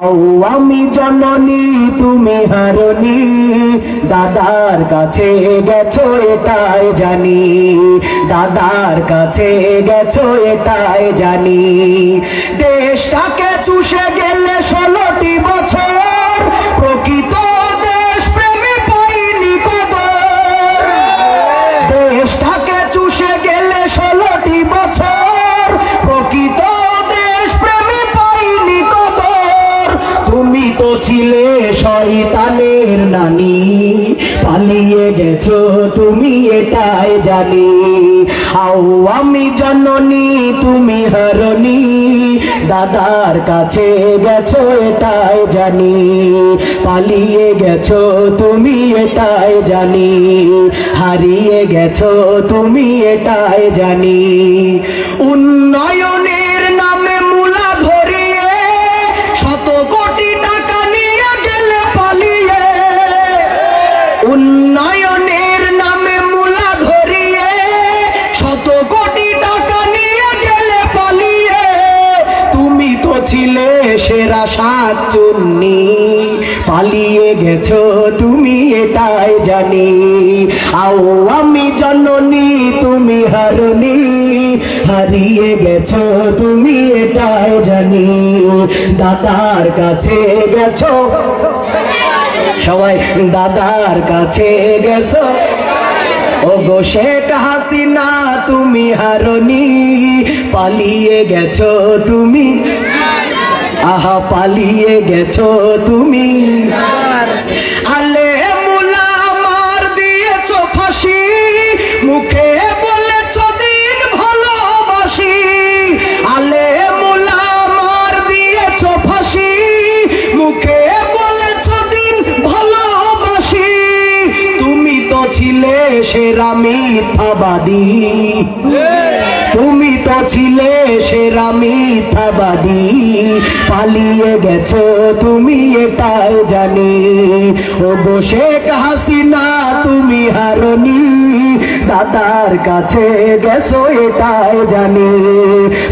আমি জননী, তুমি হারনি। দাদার কাছে গেছো, এটাই জানি। দাদার কাছে গেছো, এটাই জানি। দেশটাকে চুষে গেলে ষোলোটি বছর শয়তানের নানি, পালিয়ে গেছো তুমি এটাই জানি। আও আমি তুমি দাদার কাছে গেছো এটাই জানি। পালিয়ে গেছো তুমি এটাই জানি। হারিয়ে গেছো তুমি এটাই জানি। উন্নয়নের উন্নয়নের নামে মূলা ধরিয়ে, শত কোটি টাকা নিয়ে গেলে পালিয়ে। তুমি তো ছিলে সেরা সাত চুন্নি, পালিয়ে গেছো, তুমি এটাই জানি। আও আমি জননী, তুমি হারনি, হারিয়ে গেছো, তুমি এটাই জানি। দাদার কাছে গেছো। সবাই দাদার কাছে গেছো? ও গো শেখ হাসিনা, তুমি হারনি, পালিয়ে গেছো তুমি। আহা, পালিয়ে গেছো তুমি। আলে ছিলে সেরা মিথ্যাবাদী। তুমি তো ছিলে সেরা মিথ্যাবাদী। পালিয়ে গেছো তুমি এটাই জানি। ও শেখ হাসিনা, তুমি হারনি। দাদার কাছে গেছো এটাই জানি।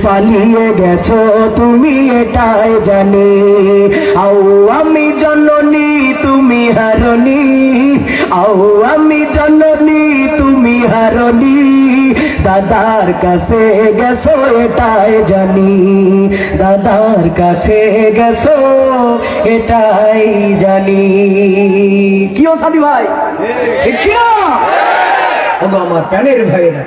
পালিয়ে গেছো তুমি এটাই জানি। আও আমি জননী হারনি আও আমি জননী তুমি হারনি দাদার কাছে গেছো এটাই জানি। দাদার কাছে গেছো এটাই জানি। কি ও সাদি ভাই? ঠিক ওগো আমার প্যানের ভাইরা